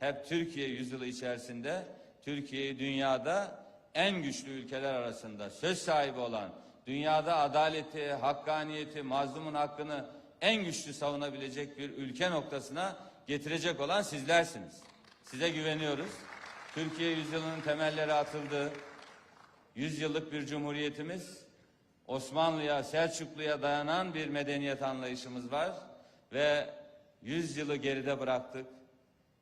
hep Türkiye yüzyılı içerisinde Türkiye'yi dünyada en güçlü ülkeler arasında söz sahibi olan, dünyada adaleti, hakkaniyeti, mazlumun hakkını en güçlü savunabilecek bir ülke noktasına getirecek olan sizlersiniz. Size güveniyoruz. Türkiye yüzyılının temelleri atıldı. Yüzyıllık bir cumhuriyetimiz, Osmanlı'ya, Selçuklu'ya dayanan bir medeniyet anlayışımız var ve yüzyılı geride bıraktık.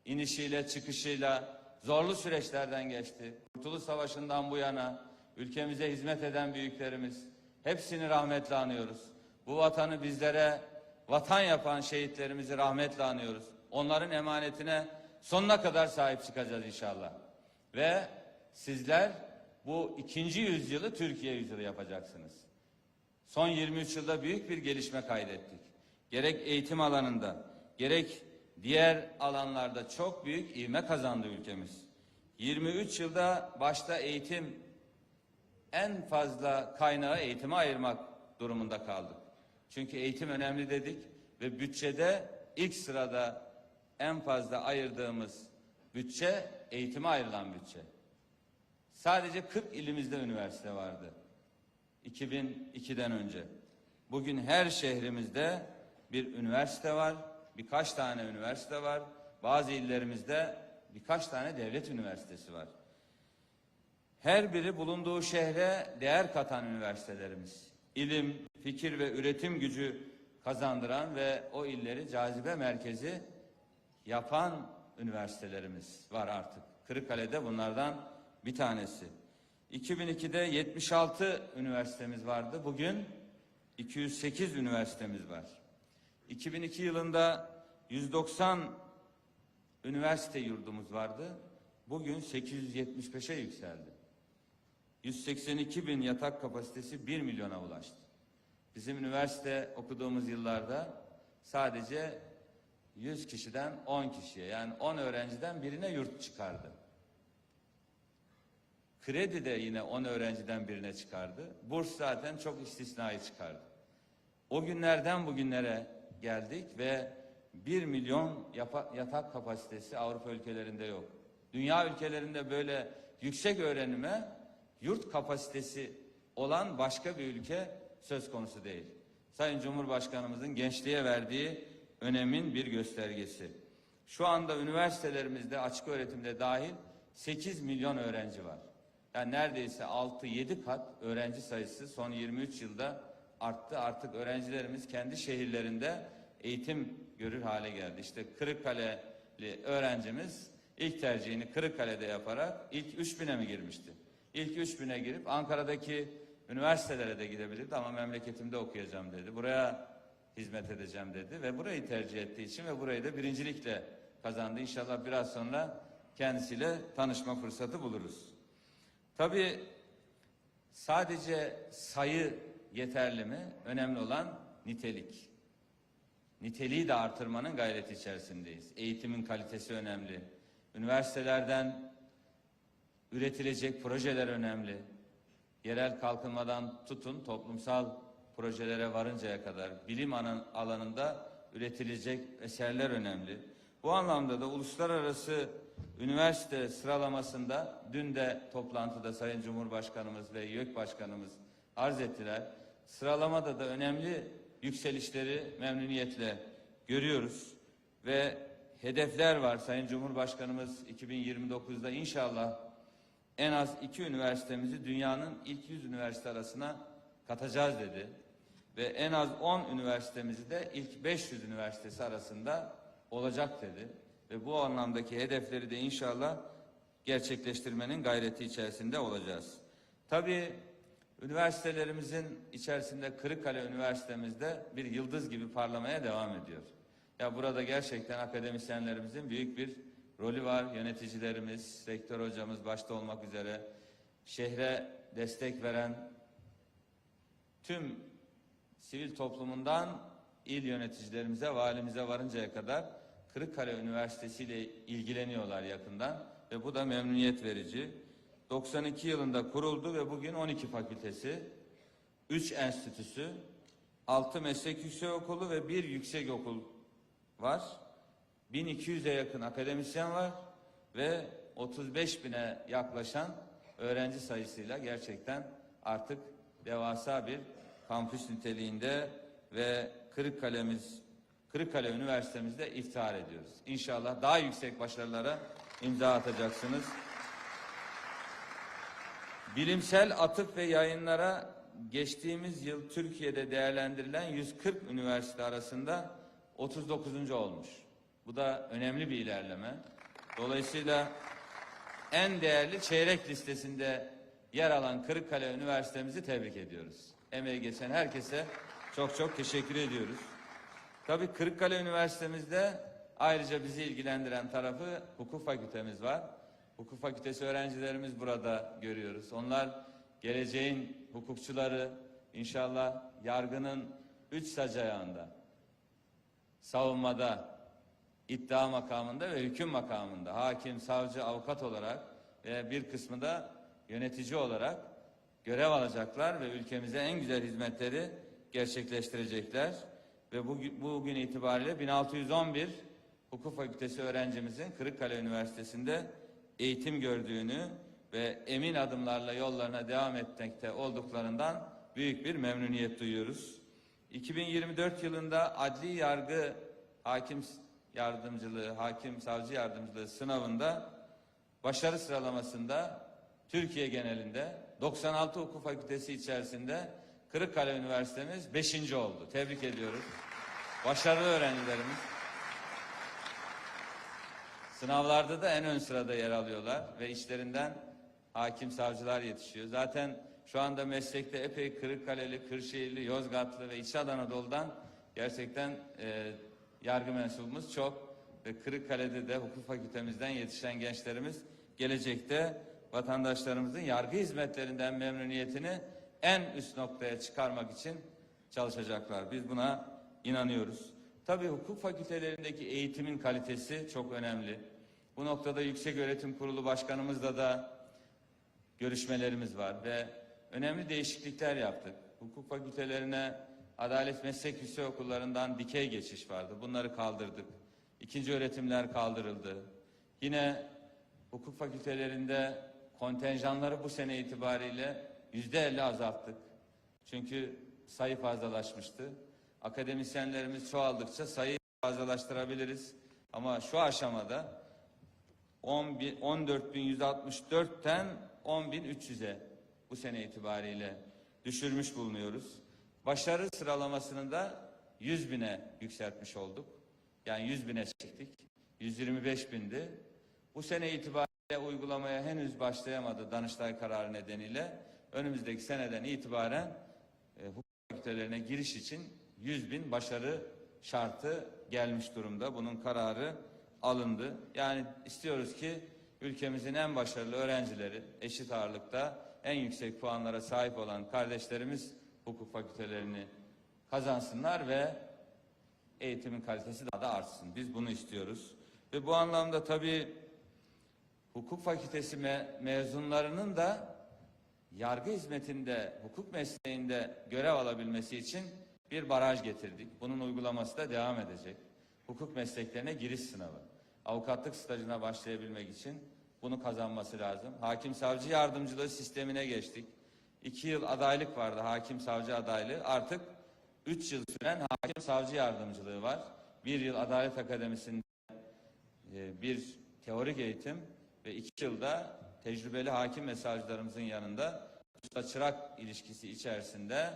İnişiyle, çıkışıyla zorlu süreçlerden geçti. Kurtuluş Savaşı'ndan bu yana ülkemize hizmet eden büyüklerimiz hepsini rahmetle anıyoruz. Bu vatanı bizlere vatan yapan şehitlerimizi rahmetle anıyoruz. Onların emanetine sonuna kadar sahip çıkacağız inşallah. Ve sizler bu ikinci yüzyılı Türkiye yüzyılı yapacaksınız. Son 23 yılda büyük bir gelişme kaydettik. Gerek eğitim alanında, gerek diğer alanlarda çok büyük ivme kazandı ülkemiz. 23 yılda başta eğitim en fazla kaynağı eğitime ayırmak durumunda kaldık. Çünkü eğitim önemli dedik ve bütçede ilk sırada en fazla ayırdığımız bütçe eğitime ayrılan bütçe. Sadece 40 ilimizde üniversite vardı. 2002'den önce. Bugün her şehrimizde bir üniversite var, birkaç tane üniversite var. Bazı illerimizde birkaç tane devlet üniversitesi var. Her biri bulunduğu şehre değer katan üniversitelerimiz. İlim, fikir ve üretim gücü kazandıran ve o illeri cazibe merkezi yapan üniversitelerimiz var artık. Kırıkkale'de bunlardan bir tanesi. 2002'de 76 üniversitemiz vardı. Bugün 208 üniversitemiz var. 2002 yılında 190 üniversite yurdumuz vardı. Bugün 875'e yükseldi. 182 bin yatak kapasitesi 1 milyona ulaştı. Bizim üniversite okuduğumuz yıllarda sadece 100 kişiden 10 kişiye yani 10 öğrenciden birine yurt çıkardı. Kredi de yine 10 öğrenciden birine çıkardı. Burs zaten çok istisnai çıkardı. O günlerden bugünlere geldik ve 1 milyon yatak kapasitesi Avrupa ülkelerinde yok. Dünya ülkelerinde böyle yüksek öğrenime yurt kapasitesi olan başka bir ülke söz konusu değil. Sayın Cumhurbaşkanımızın gençliğe verdiği önemin bir göstergesi. Şu anda üniversitelerimizde açık öğretimde dahil 8 milyon öğrenci var. Yani neredeyse 6-7 kat öğrenci sayısı son 23 yılda arttı. Artık öğrencilerimiz kendi şehirlerinde eğitim görür hale geldi. İşte Kırıkkale'li öğrencimiz ilk tercihini Kırıkkale'de yaparak ilk 3000'e mi girmişti? İlk 3000'e girip Ankara'daki üniversitelere de gidebilirdi ama memleketimde okuyacağım dedi. Buraya hizmet edeceğim dedi ve burayı tercih ettiği için ve burayı da birincilikle kazandı. İnşallah biraz sonra kendisiyle tanışma fırsatı buluruz. Tabii sadece sayı yeterli mi? Önemli olan nitelik. Niteliği de artırmanın gayreti içerisindeyiz. Eğitimin kalitesi önemli. Üniversitelerden üretilecek projeler önemli. Yerel kalkınmadan tutun toplumsal projelere varıncaya kadar bilim alan- alanında üretilecek eserler önemli. Bu anlamda da uluslararası üniversite sıralamasında dün de toplantıda Sayın Cumhurbaşkanımız ve YÖK Başkanımız arz ettiler. Sıralamada da önemli yükselişleri memnuniyetle görüyoruz ve hedefler var. Sayın Cumhurbaşkanımız 2029'da inşallah en az iki üniversitemizi dünyanın ilk 100 üniversite arasına katacağız dedi. Ve en az 10 üniversitemizi de ilk 500 üniversitesi arasında olacak dedi. Ve bu anlamdaki hedefleri de inşallah gerçekleştirmenin gayreti içerisinde olacağız. Tabii üniversitelerimizin içerisinde Kırıkkale Üniversitemizde bir yıldız gibi parlamaya devam ediyor. Ya burada gerçekten akademisyenlerimizin büyük bir rolü var. Yöneticilerimiz, rektör hocamız başta olmak üzere şehre destek veren tüm sivil toplumundan il yöneticilerimize, valimize varıncaya kadar Kırıkkale Üniversitesi ile ilgileniyorlar yakından ve bu da memnuniyet verici. 92 yılında kuruldu ve bugün 12 fakültesi, 3 enstitüsü, 6 meslek yüksekokulu ve bir yüksekokul var. 1200'e yakın akademisyen var ve 35 bine yaklaşan öğrenci sayısıyla gerçekten artık devasa bir kampüs niteliğinde ve Kırıkkale'miz Kırıkkale Üniversitemizde iftihar ediyoruz. İnşallah daha yüksek başarılara imza atacaksınız. Bilimsel atıf ve yayınlara geçtiğimiz yıl Türkiye'de değerlendirilen 140 üniversite arasında 39. olmuş. Bu da önemli bir ilerleme. Dolayısıyla en değerli çeyrek listesinde yer alan Kırıkkale Üniversitemizi tebrik ediyoruz. Emeği geçen herkese çok çok teşekkür ediyoruz. Tabii Kırıkkale Üniversitemizde ayrıca bizi ilgilendiren tarafı hukuk fakültemiz var. Hukuk fakültesi öğrencilerimiz burada görüyoruz. Onlar geleceğin hukukçuları inşallah yargının üç sac ayağında savunmada, iddia makamında ve hüküm makamında hakim, savcı, avukat olarak ve bir kısmı da yönetici olarak görev alacaklar ve ülkemize en güzel hizmetleri gerçekleştirecekler. Ve bugün, bugün itibariyle 1611 hukuk fakültesi öğrencimizin Kırıkkale Üniversitesi'nde eğitim gördüğünü ve emin adımlarla yollarına devam etmekte olduklarından büyük bir memnuniyet duyuyoruz. 2024 yılında adli yargı hakim yardımcılığı, hakim savcı yardımcılığı sınavında başarı sıralamasında Türkiye genelinde 96 hukuk fakültesi içerisinde Kırıkkale Üniversitemiz 5. oldu. Tebrik ediyoruz. Başarılı öğrencilerimiz. Sınavlarda da en ön sırada yer alıyorlar ve içlerinden hakim savcılar yetişiyor. Zaten şu anda meslekte epey Kırıkkaleli, Kırşehirli, Yozgatlı ve İç Anadolu'dan gerçekten e, yargı mensubumuz çok. Ve Kırıkkale'de de hukuk fakültemizden yetişen gençlerimiz gelecekte vatandaşlarımızın yargı hizmetlerinden memnuniyetini en üst noktaya çıkarmak için çalışacaklar. Biz buna inanıyoruz. Tabii hukuk fakültelerindeki eğitimin kalitesi çok önemli. Bu noktada Yüksek Öğretim Kurulu Başkanımızla da görüşmelerimiz var ve önemli değişiklikler yaptık. Hukuk fakültelerine Adalet Meslek Yüksekokullarından dikey geçiş vardı. Bunları kaldırdık. İkinci öğretimler kaldırıldı. Yine hukuk fakültelerinde kontenjanları bu sene itibariyle yüzde elli azalttık. Çünkü sayı fazlalaşmıştı. Akademisyenlerimiz çoğaldıkça sayıyı fazlalaştırabiliriz. Ama şu aşamada 10 bin- 14.164'ten 10.300'e bu sene itibariyle düşürmüş bulunuyoruz. Başarı sıralamasını da 100 bine yükseltmiş olduk. Yani 100 bine çektik. 125 bindi. Bu sene itibariyle uygulamaya henüz başlayamadı Danıştay kararı nedeniyle. Önümüzdeki seneden itibaren e, hukuk fakültelerine giriş için 100 bin başarı şartı gelmiş durumda. Bunun kararı alındı. Yani istiyoruz ki ülkemizin en başarılı öğrencileri eşit ağırlıkta en yüksek puanlara sahip olan kardeşlerimiz hukuk fakültelerini kazansınlar ve eğitimin kalitesi daha da artsın. Biz bunu istiyoruz. Ve bu anlamda tabii hukuk fakültesi me- mezunlarının da yargı hizmetinde, hukuk mesleğinde görev alabilmesi için bir baraj getirdik. Bunun uygulaması da devam edecek. Hukuk mesleklerine giriş sınavı. Avukatlık stajına başlayabilmek için bunu kazanması lazım. Hakim savcı yardımcılığı sistemine geçtik. İki yıl adaylık vardı hakim savcı adaylığı. Artık üç yıl süren hakim savcı yardımcılığı var. Bir yıl Adalet Akademisi'nde e, bir teorik eğitim ve iki yılda tecrübeli hakim ve savcılarımızın yanında usta çırak ilişkisi içerisinde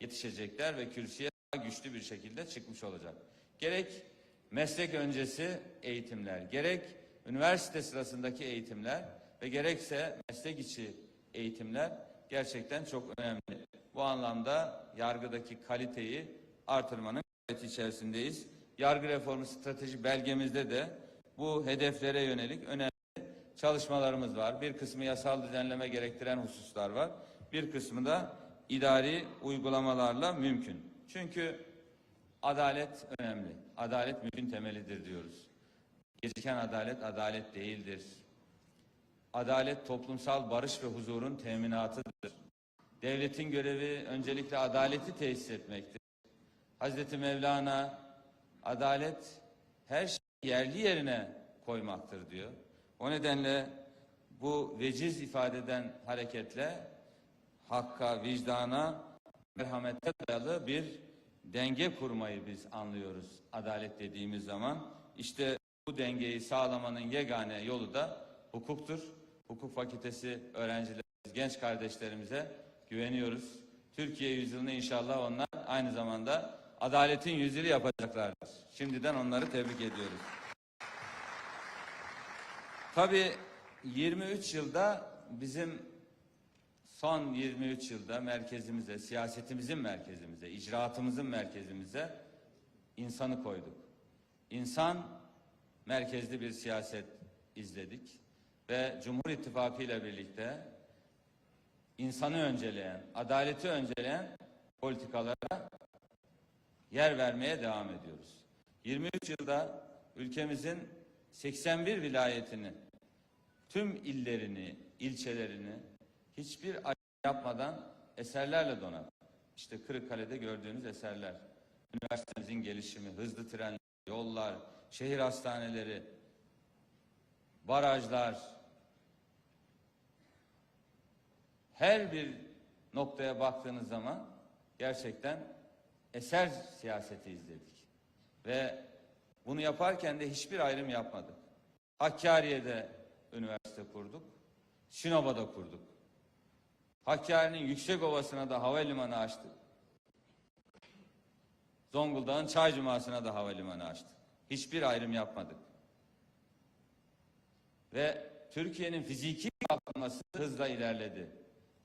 yetişecekler ve kürsüye daha güçlü bir şekilde çıkmış olacak. Gerek meslek öncesi eğitimler, gerek üniversite sırasındaki eğitimler ve gerekse meslek içi eğitimler gerçekten çok önemli. Bu anlamda yargıdaki kaliteyi artırmanın gayreti içerisindeyiz. Yargı reformu strateji belgemizde de bu hedeflere yönelik önemli çalışmalarımız var. Bir kısmı yasal düzenleme gerektiren hususlar var. Bir kısmı da idari uygulamalarla mümkün. Çünkü adalet önemli. Adalet mümkün temelidir diyoruz. Geciken adalet adalet değildir. Adalet toplumsal barış ve huzurun teminatıdır. Devletin görevi öncelikle adaleti tesis etmektir. Hazreti Mevlana adalet her yerli yerine koymaktır diyor. O nedenle bu veciz ifadeden hareketle hakka, vicdana, merhamete dayalı bir denge kurmayı biz anlıyoruz adalet dediğimiz zaman. İşte bu dengeyi sağlamanın yegane yolu da hukuktur. Hukuk fakültesi öğrencilerimiz, genç kardeşlerimize güveniyoruz. Türkiye yüzyılını inşallah onlar aynı zamanda adaletin yüzyılı yapacaklardır. Şimdiden onları tebrik ediyoruz. Tabii 23 yılda bizim son 23 yılda merkezimize, siyasetimizin merkezimize, icraatımızın merkezimize insanı koyduk. İnsan merkezli bir siyaset izledik ve Cumhur İttifakı ile birlikte insanı önceleyen, adaleti önceleyen politikalara yer vermeye devam ediyoruz. 23 yılda ülkemizin 81 vilayetini, tüm illerini, ilçelerini hiçbir yapmadan eserlerle donat. İşte Kırıkkale'de gördüğünüz eserler. Üniversitemizin gelişimi, hızlı trenler, yollar, şehir hastaneleri, barajlar, her bir noktaya baktığınız zaman gerçekten eser siyaseti izledik. Ve bunu yaparken de hiçbir ayrım yapmadık. Hakkari'de üniversite kurduk. Sinop'a kurduk. Hakkari'nin yüksek ovasına da havalimanı açtık. Zonguldak'ın Çaycuması'na da havalimanı açtık. Hiçbir ayrım yapmadık. Ve Türkiye'nin fiziki kalkınması hızla ilerledi.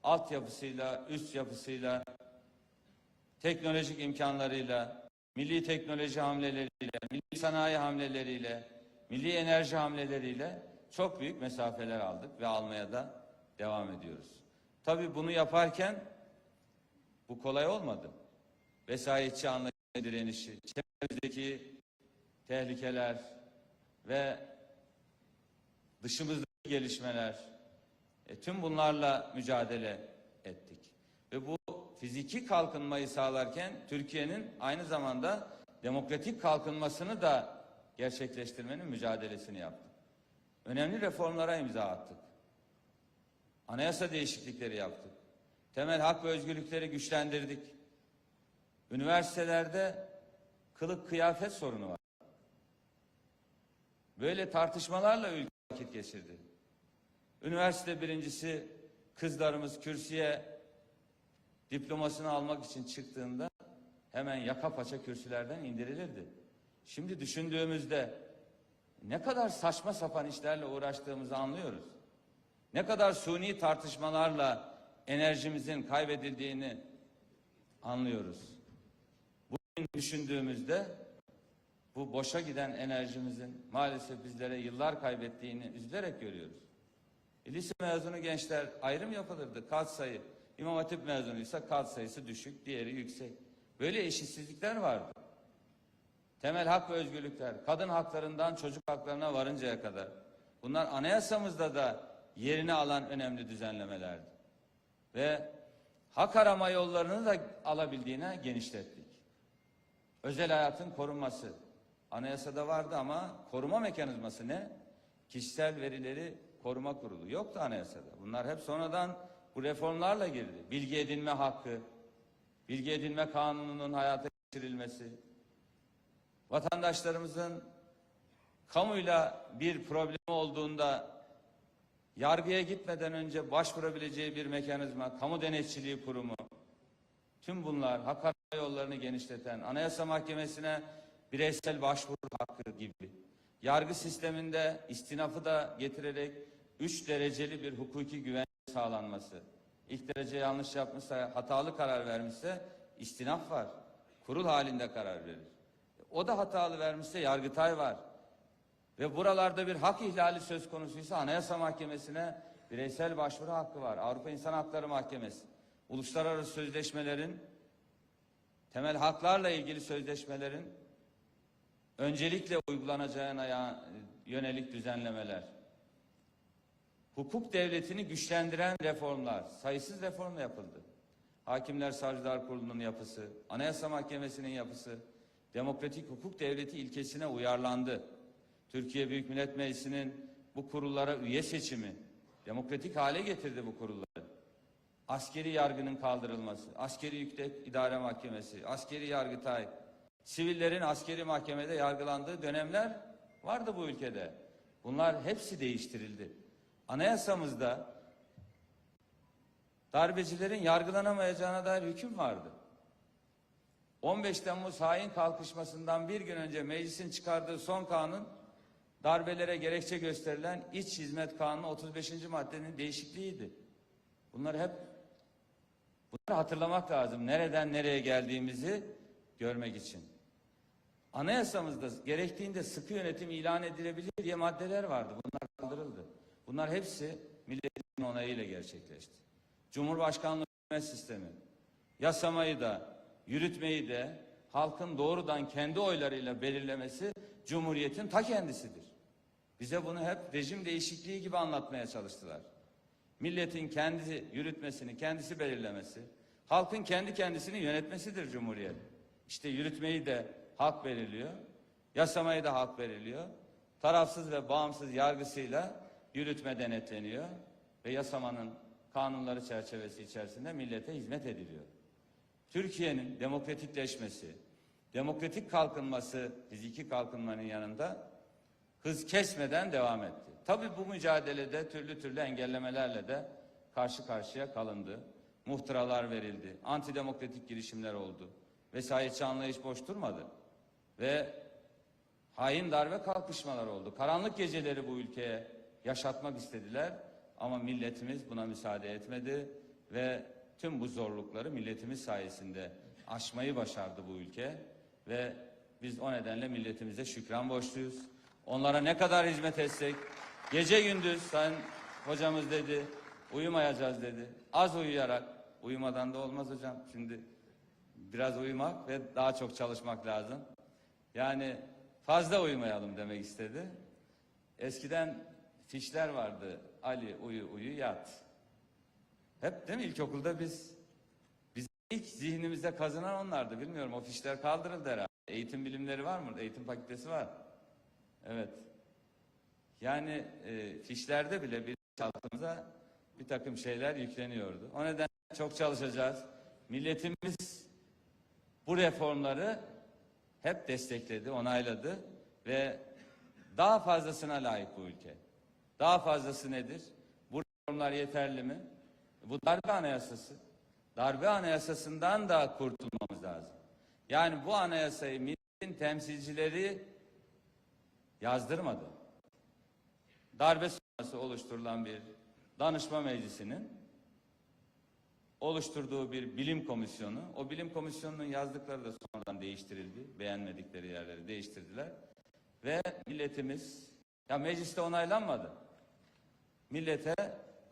Altyapısıyla, üst yapısıyla, teknolojik imkanlarıyla, milli teknoloji hamleleriyle, milli sanayi hamleleriyle, milli enerji hamleleriyle çok büyük mesafeler aldık ve almaya da devam ediyoruz. Tabii bunu yaparken bu kolay olmadı. Vesayetçi anlayış direnişi, çevremizdeki tehlikeler ve dışımızdaki gelişmeler, e, tüm bunlarla mücadele ettik. Ve bu fiziki kalkınmayı sağlarken Türkiye'nin aynı zamanda demokratik kalkınmasını da gerçekleştirmenin mücadelesini yaptık. Önemli reformlara imza attık. Anayasa değişiklikleri yaptık. Temel hak ve özgürlükleri güçlendirdik. Üniversitelerde kılık kıyafet sorunu var. Böyle tartışmalarla ülke vakit geçirdi. Üniversite birincisi kızlarımız kürsüye diplomasını almak için çıktığında hemen yaka paça kürsülerden indirilirdi. Şimdi düşündüğümüzde ne kadar saçma sapan işlerle uğraştığımızı anlıyoruz. Ne kadar suni tartışmalarla enerjimizin kaybedildiğini anlıyoruz. Bugün düşündüğümüzde bu boşa giden enerjimizin maalesef bizlere yıllar kaybettiğini üzülerek görüyoruz. E, lise mezunu gençler ayrım yapılırdı. Kat sayı. İmam Hatip mezunuysa kat sayısı düşük, diğeri yüksek. Böyle eşitsizlikler vardı. Temel hak ve özgürlükler, kadın haklarından çocuk haklarına varıncaya kadar. Bunlar anayasamızda da yerini alan önemli düzenlemelerdi. Ve hak arama yollarını da alabildiğine genişlettik. Özel hayatın korunması. Anayasada vardı ama koruma mekanizması ne? Kişisel verileri koruma kurulu. Yoktu anayasada. Bunlar hep sonradan bu reformlarla girdi. Bilgi edinme hakkı, bilgi edinme kanununun hayata geçirilmesi, vatandaşlarımızın kamuyla bir problemi olduğunda yargıya gitmeden önce başvurabileceği bir mekanizma, kamu denetçiliği kurumu, tüm bunlar hak arama yollarını genişleten, anayasa mahkemesine bireysel başvuru hakkı gibi, yargı sisteminde istinafı da getirerek üç dereceli bir hukuki güven sağlanması, ilk derece yanlış yapmışsa, hatalı karar vermişse istinaf var, kurul halinde karar verir. O da hatalı vermişse yargıtay var. Ve buralarda bir hak ihlali söz konusuysa Anayasa Mahkemesi'ne bireysel başvuru hakkı var. Avrupa İnsan Hakları Mahkemesi. Uluslararası sözleşmelerin, temel haklarla ilgili sözleşmelerin öncelikle uygulanacağına yönelik düzenlemeler. Hukuk devletini güçlendiren reformlar, sayısız reform yapıldı. Hakimler Savcılar Kurulu'nun yapısı, Anayasa Mahkemesi'nin yapısı, demokratik hukuk devleti ilkesine uyarlandı. Türkiye Büyük Millet Meclisi'nin bu kurullara üye seçimi demokratik hale getirdi bu kurulları. Askeri yargının kaldırılması, askeri yüksek idare mahkemesi, askeri yargıtay, sivillerin askeri mahkemede yargılandığı dönemler vardı bu ülkede. Bunlar hepsi değiştirildi. Anayasamızda darbecilerin yargılanamayacağına dair hüküm vardı. 15 Temmuz hain kalkışmasından bir gün önce meclisin çıkardığı son kanun darbelere gerekçe gösterilen İç Hizmet Kanunu 35. maddenin değişikliğiydi. Bunlar hep bunları hatırlamak lazım. Nereden nereye geldiğimizi görmek için. Anayasamızda gerektiğinde sıkı yönetim ilan edilebilir diye maddeler vardı. Bunlar kaldırıldı. Bunlar hepsi milletin onayıyla gerçekleşti. Cumhurbaşkanlığı hükümet sistemi, yasamayı da, yürütmeyi de halkın doğrudan kendi oylarıyla belirlemesi Cumhuriyet'in ta kendisidir. Bize bunu hep rejim değişikliği gibi anlatmaya çalıştılar. Milletin kendi yürütmesini, kendisi belirlemesi, halkın kendi kendisini yönetmesidir Cumhuriyet. İşte yürütmeyi de halk belirliyor, yasamayı da halk belirliyor. Tarafsız ve bağımsız yargısıyla yürütme denetleniyor ve yasamanın kanunları çerçevesi içerisinde millete hizmet ediliyor. Türkiye'nin demokratikleşmesi, demokratik kalkınması, fiziki kalkınmanın yanında hız kesmeden devam etti. Tabii bu mücadelede türlü türlü engellemelerle de karşı karşıya kalındı. Muhtıralar verildi, antidemokratik girişimler oldu. Vesayetçi anlayış boş durmadı. Ve hain darbe kalkışmalar oldu. Karanlık geceleri bu ülkeye yaşatmak istediler ama milletimiz buna müsaade etmedi ve tüm bu zorlukları milletimiz sayesinde aşmayı başardı bu ülke ve biz o nedenle milletimize şükran borçluyuz. Onlara ne kadar hizmet etsek gece gündüz sayın hocamız dedi uyumayacağız dedi. Az uyuyarak uyumadan da olmaz hocam. Şimdi biraz uyumak ve daha çok çalışmak lazım. Yani fazla uyumayalım demek istedi. Eskiden fişler vardı. Ali uyu uyu yat. Hep değil mi ilkokulda biz biz ilk zihnimizde kazınan onlardı. Bilmiyorum o fişler kaldırıldı herhalde. Eğitim bilimleri var mı? Eğitim fakültesi var. Evet. Yani e, fişlerde bile bir altımıza bir takım şeyler yükleniyordu. O nedenle çok çalışacağız. Milletimiz bu reformları hep destekledi, onayladı ve daha fazlasına layık bu ülke. Daha fazlası nedir? Bu reformlar yeterli mi? Bu darbe anayasası. Darbe anayasasından da kurtulmamız lazım. Yani bu anayasayı milletin temsilcileri yazdırmadı. Darbe sonrası oluşturulan bir danışma meclisinin oluşturduğu bir bilim komisyonu, o bilim komisyonunun yazdıkları da sonradan değiştirildi. Beğenmedikleri yerleri değiştirdiler. Ve milletimiz, ya mecliste onaylanmadı. Millete,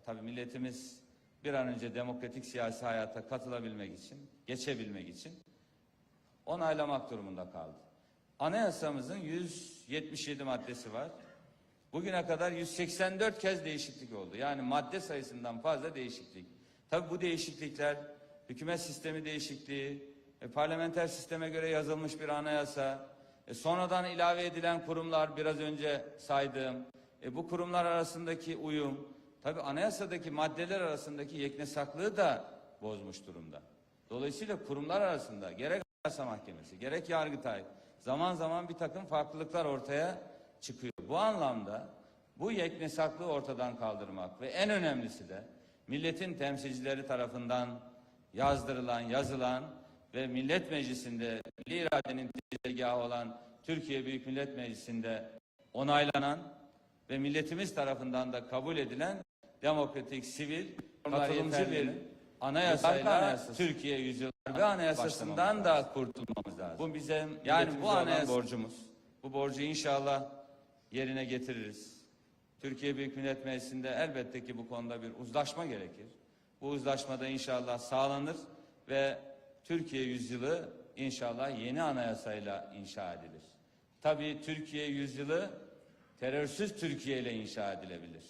tabii milletimiz bir an önce demokratik siyasi hayata katılabilmek için, geçebilmek için onaylamak durumunda kaldı. Anayasamızın 177 maddesi var. Bugüne kadar 184 kez değişiklik oldu. Yani madde sayısından fazla değişiklik. Tabii bu değişiklikler hükümet sistemi değişikliği, e, parlamenter sisteme göre yazılmış bir anayasa, e, sonradan ilave edilen kurumlar biraz önce saydığım, e, bu kurumlar arasındaki uyum, tabii anayasadaki maddeler arasındaki yeknesaklığı da bozmuş durumda. Dolayısıyla kurumlar arasında gerek Anayasa Mahkemesi, gerek Yargıtay zaman zaman bir takım farklılıklar ortaya çıkıyor. Bu anlamda bu yeknesaklığı ortadan kaldırmak ve en önemlisi de milletin temsilcileri tarafından yazdırılan, yazılan ve Millet Meclisi'nde milli iradenin tezgahı olan Türkiye Büyük Millet Meclisi'nde onaylanan ve milletimiz tarafından da kabul edilen demokratik, sivil, katılımcı bir anayasayla Türkiye yüzyıl ve anayasasından da kurtulmamız lazım. Bu bize yani bu anayasa borcumuz. Bu borcu inşallah yerine getiririz. Türkiye Büyük Millet Meclisi'nde elbette ki bu konuda bir uzlaşma gerekir. Bu uzlaşmada inşallah sağlanır ve Türkiye yüzyılı inşallah yeni anayasayla inşa edilir. Tabii Türkiye yüzyılı terörsüz Türkiye ile inşa edilebilir.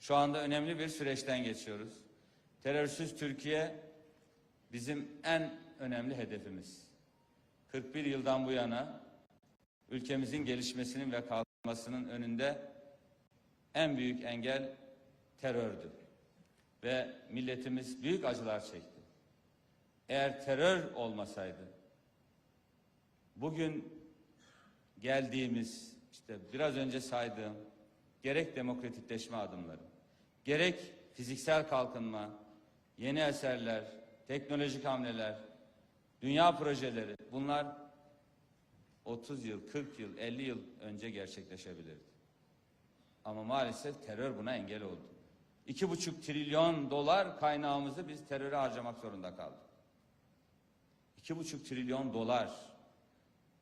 Şu anda önemli bir süreçten geçiyoruz. Terörsüz Türkiye bizim en önemli hedefimiz. 41 yıldan bu yana ülkemizin gelişmesinin ve olmasının önünde en büyük engel terördü. Ve milletimiz büyük acılar çekti. Eğer terör olmasaydı, bugün geldiğimiz, işte biraz önce saydığım gerek demokratikleşme adımları, gerek fiziksel kalkınma, yeni eserler, teknolojik hamleler, dünya projeleri bunlar 30 yıl, 40 yıl, 50 yıl önce gerçekleşebilirdi. Ama maalesef terör buna engel oldu. İki buçuk trilyon dolar kaynağımızı biz teröre harcamak zorunda kaldık. İki buçuk trilyon dolar.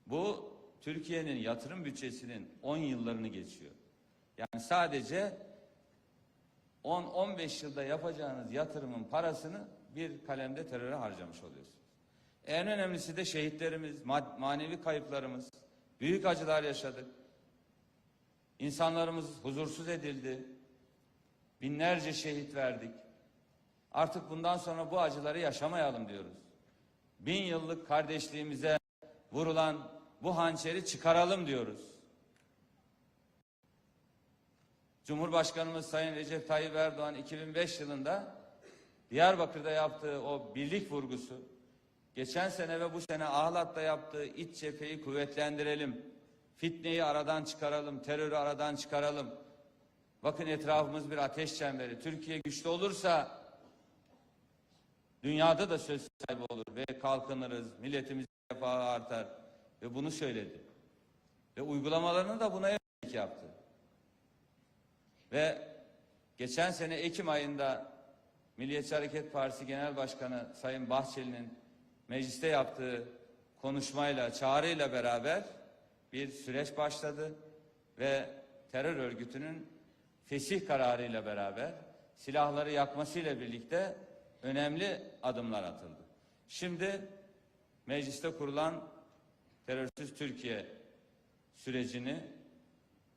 Bu Türkiye'nin yatırım bütçesinin 10 yıllarını geçiyor. Yani sadece 10-15 yılda yapacağınız yatırımın parasını bir kalemde teröre harcamış oluyorsunuz. En önemlisi de şehitlerimiz, ma- manevi kayıplarımız. Büyük acılar yaşadık. İnsanlarımız huzursuz edildi. Binlerce şehit verdik. Artık bundan sonra bu acıları yaşamayalım diyoruz. Bin yıllık kardeşliğimize vurulan bu hançeri çıkaralım diyoruz. Cumhurbaşkanımız Sayın Recep Tayyip Erdoğan 2005 yılında Diyarbakır'da yaptığı o birlik vurgusu, geçen sene ve bu sene Ahlat'ta yaptığı iç cepheyi kuvvetlendirelim, fitneyi aradan çıkaralım, terörü aradan çıkaralım. Bakın etrafımız bir ateş çemberi. Türkiye güçlü olursa dünyada da söz sahibi olur ve kalkınırız, milletimizin refahı artar ve bunu söyledi. Ve uygulamalarını da buna yönelik yaptı. Ve geçen sene Ekim ayında Milliyetçi Hareket Partisi Genel Başkanı Sayın Bahçeli'nin mecliste yaptığı konuşmayla, çağrıyla beraber bir süreç başladı ve terör örgütünün fesih kararıyla beraber silahları yakmasıyla birlikte önemli adımlar atıldı. Şimdi mecliste kurulan terörsüz Türkiye sürecini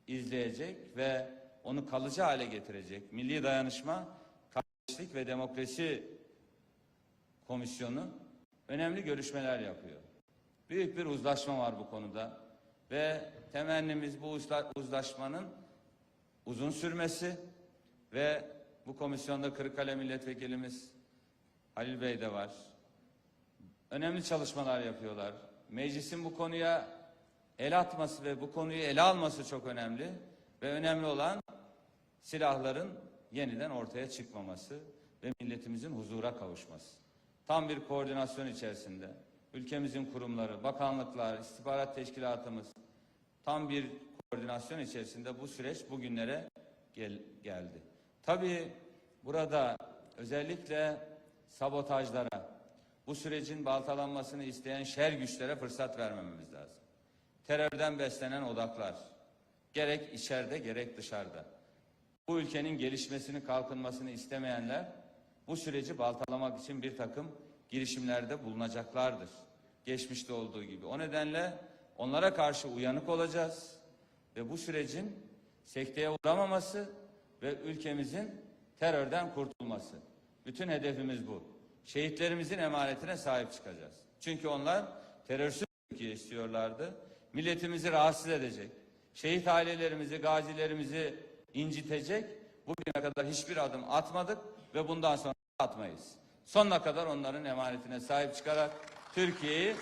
izleyecek ve onu kalıcı hale getirecek. Milli Dayanışma, Kardeşlik ve Demokrasi Komisyonu önemli görüşmeler yapıyor. Büyük bir uzlaşma var bu konuda ve temennimiz bu uzla- uzlaşmanın uzun sürmesi ve bu komisyonda Kırıkkale Milletvekilimiz Halil Bey de var. Önemli çalışmalar yapıyorlar. Meclisin bu konuya el atması ve bu konuyu ele alması çok önemli ve önemli olan silahların yeniden ortaya çıkmaması ve milletimizin huzura kavuşması. Tam bir koordinasyon içerisinde ülkemizin kurumları, bakanlıklar, istihbarat teşkilatımız tam bir koordinasyon içerisinde bu süreç bugünlere gel- geldi. Tabii burada özellikle sabotajlara, bu sürecin baltalanmasını isteyen şer güçlere fırsat vermememiz lazım. Terörden beslenen odaklar, gerek içeride gerek dışarıda. Bu ülkenin gelişmesini, kalkınmasını istemeyenler bu süreci baltalamak için bir takım girişimlerde bulunacaklardır. Geçmişte olduğu gibi. O nedenle onlara karşı uyanık olacağız ve bu sürecin sekteye uğramaması ve ülkemizin terörden kurtulması. Bütün hedefimiz bu. Şehitlerimizin emanetine sahip çıkacağız. Çünkü onlar terörsüz Türkiye istiyorlardı. Milletimizi rahatsız edecek. Şehit ailelerimizi, gazilerimizi incitecek. Bugüne kadar hiçbir adım atmadık ve bundan sonra atmayız. Sonuna kadar onların emanetine sahip çıkarak Türkiye'yi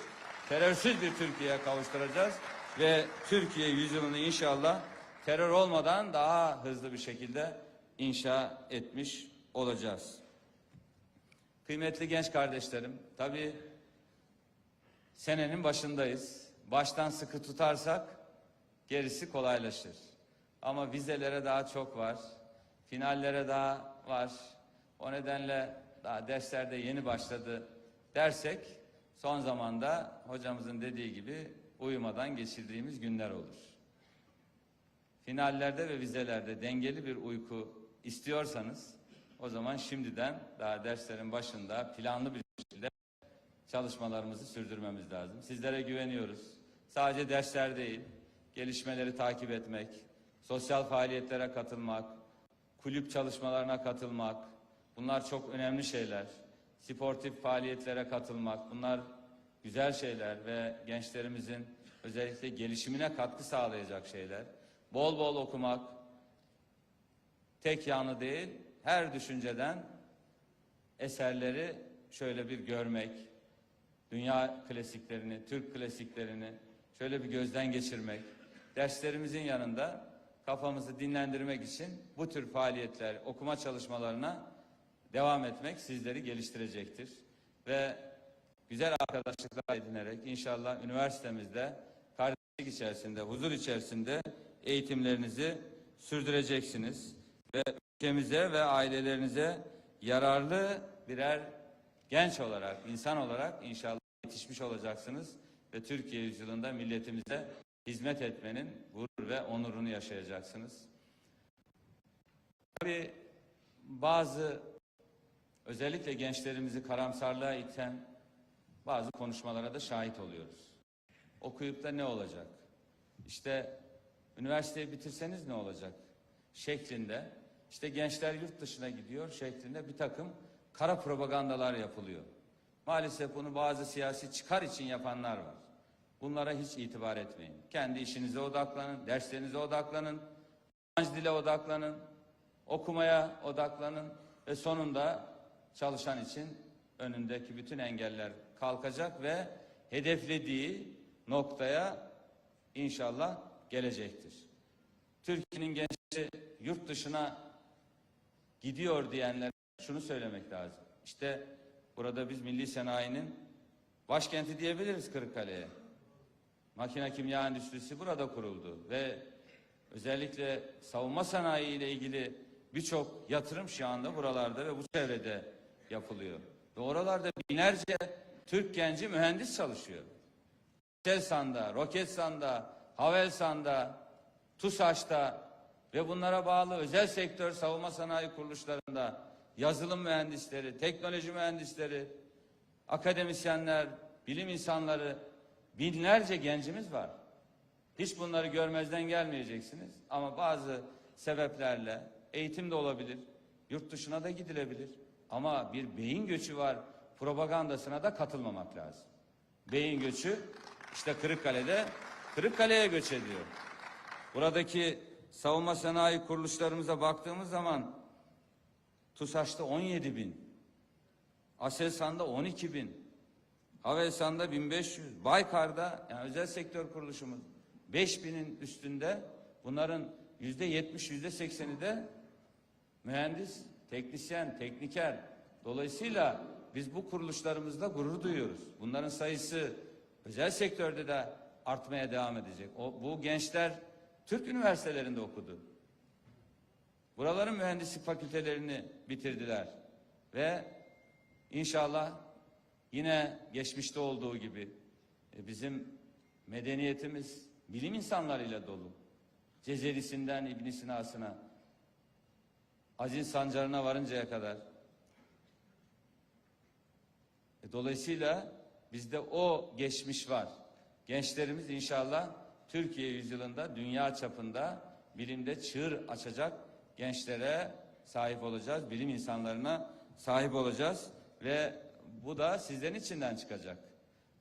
terörsüz bir Türkiye'ye kavuşturacağız ve Türkiye yüzyılını inşallah terör olmadan daha hızlı bir şekilde inşa etmiş olacağız. Kıymetli genç kardeşlerim, tabii senenin başındayız. Baştan sıkı tutarsak gerisi kolaylaşır. Ama vizelere daha çok var. Finallere daha var. O nedenle daha derslerde yeni başladı dersek son zamanda hocamızın dediği gibi uyumadan geçirdiğimiz günler olur. Finallerde ve vizelerde dengeli bir uyku istiyorsanız o zaman şimdiden daha derslerin başında planlı bir şekilde çalışmalarımızı sürdürmemiz lazım. Sizlere güveniyoruz. Sadece dersler değil, gelişmeleri takip etmek, sosyal faaliyetlere katılmak, kulüp çalışmalarına katılmak, bunlar çok önemli şeyler. Sportif faaliyetlere katılmak, bunlar güzel şeyler ve gençlerimizin özellikle gelişimine katkı sağlayacak şeyler. bol bol okumak, tek yanı değil, her düşünceden eserleri şöyle bir görmek, dünya klasiklerini, Türk klasiklerini şöyle bir gözden geçirmek, derslerimizin yanında kafamızı dinlendirmek için bu tür faaliyetler, okuma çalışmalarına devam etmek sizleri geliştirecektir. Ve güzel arkadaşlıklar edinerek inşallah üniversitemizde kardeşlik içerisinde, huzur içerisinde eğitimlerinizi sürdüreceksiniz ve ülkemize ve ailelerinize yararlı birer genç olarak, insan olarak inşallah yetişmiş olacaksınız ve Türkiye yüzyılında milletimize hizmet etmenin gurur ve onurunu yaşayacaksınız. Tabii bazı özellikle gençlerimizi karamsarlığa iten bazı konuşmalara da şahit oluyoruz. Okuyup da ne olacak? İşte üniversiteyi bitirseniz ne olacak? Şeklinde işte gençler yurt dışına gidiyor şeklinde bir takım kara propagandalar yapılıyor. Maalesef bunu bazı siyasi çıkar için yapanlar var. Bunlara hiç itibar etmeyin. Kendi işinize odaklanın, derslerinize odaklanın, yabancı dile odaklanın, okumaya odaklanın ve sonunda çalışan için önündeki bütün engeller kalkacak ve hedeflediği noktaya inşallah gelecektir. Türkiye'nin gençleri yurt dışına gidiyor diyenler şunu söylemek lazım. İşte burada biz milli sanayinin başkenti diyebiliriz Kırıkkale'ye. Makine kimya endüstrisi burada kuruldu ve özellikle savunma sanayi ile ilgili birçok yatırım şu anda buralarda ve bu çevrede yapılıyor. Ve oralarda binlerce Türk genci mühendis çalışıyor. Selsan'da, Roketsan'da, Havelsan'da, TUSAŞ'ta ve bunlara bağlı özel sektör savunma sanayi kuruluşlarında yazılım mühendisleri, teknoloji mühendisleri, akademisyenler, bilim insanları, binlerce gencimiz var. Hiç bunları görmezden gelmeyeceksiniz ama bazı sebeplerle eğitim de olabilir, yurt dışına da gidilebilir. Ama bir beyin göçü var, propagandasına da katılmamak lazım. Beyin göçü işte Kırıkkale'de Kırıkkale'ye göç ediyor. Buradaki savunma sanayi kuruluşlarımıza baktığımız zaman TUSAŞ'ta 17 bin, ASELSAN'da 12 bin, Havelsan'da 1500, Baykar'da yani özel sektör kuruluşumuz 5000'in üstünde bunların yüzde 70 yüzde 80'i de mühendis, teknisyen, tekniker. Dolayısıyla biz bu kuruluşlarımızda gurur duyuyoruz. Bunların sayısı özel sektörde de artmaya devam edecek. O, bu gençler Türk üniversitelerinde okudu. Buraların mühendislik fakültelerini bitirdiler. Ve inşallah yine geçmişte olduğu gibi e, bizim medeniyetimiz bilim insanlarıyla dolu. Cezerisinden İbn Sina'sına, Aziz Sancarı'na varıncaya kadar. E, dolayısıyla bizde o geçmiş var. Gençlerimiz inşallah Türkiye yüzyılında dünya çapında bilimde çığır açacak gençlere sahip olacağız. Bilim insanlarına sahip olacağız ve bu da sizlerin içinden çıkacak.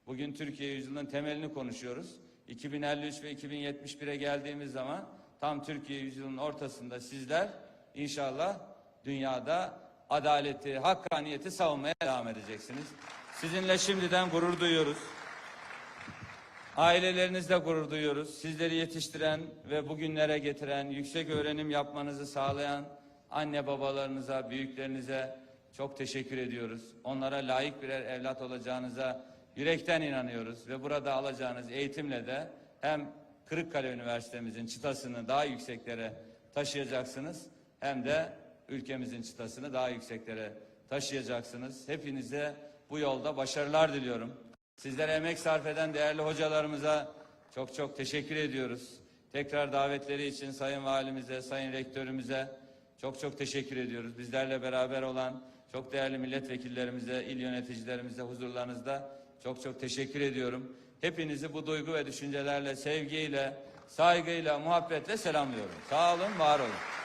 Bugün Türkiye yüzyılının temelini konuşuyoruz. 2053 ve 2071'e geldiğimiz zaman tam Türkiye yüzyılının ortasında sizler inşallah dünyada adaleti, hakkaniyeti savunmaya devam edeceksiniz. Sizinle şimdiden gurur duyuyoruz. Ailelerinizle gurur duyuyoruz. Sizleri yetiştiren ve bugünlere getiren, yüksek öğrenim yapmanızı sağlayan anne babalarınıza, büyüklerinize çok teşekkür ediyoruz. Onlara layık birer evlat olacağınıza yürekten inanıyoruz ve burada alacağınız eğitimle de hem Kırıkkale Üniversitemizin çıtasını daha yükseklere taşıyacaksınız hem de ülkemizin çıtasını daha yükseklere taşıyacaksınız. Hepinize bu yolda başarılar diliyorum. Sizlere emek sarf eden değerli hocalarımıza çok çok teşekkür ediyoruz. Tekrar davetleri için Sayın Valimize, Sayın Rektörümüze çok çok teşekkür ediyoruz. Bizlerle beraber olan çok değerli milletvekillerimize, il yöneticilerimize huzurlarınızda çok çok teşekkür ediyorum. Hepinizi bu duygu ve düşüncelerle, sevgiyle, saygıyla, muhabbetle selamlıyorum. Sağ olun, var olun.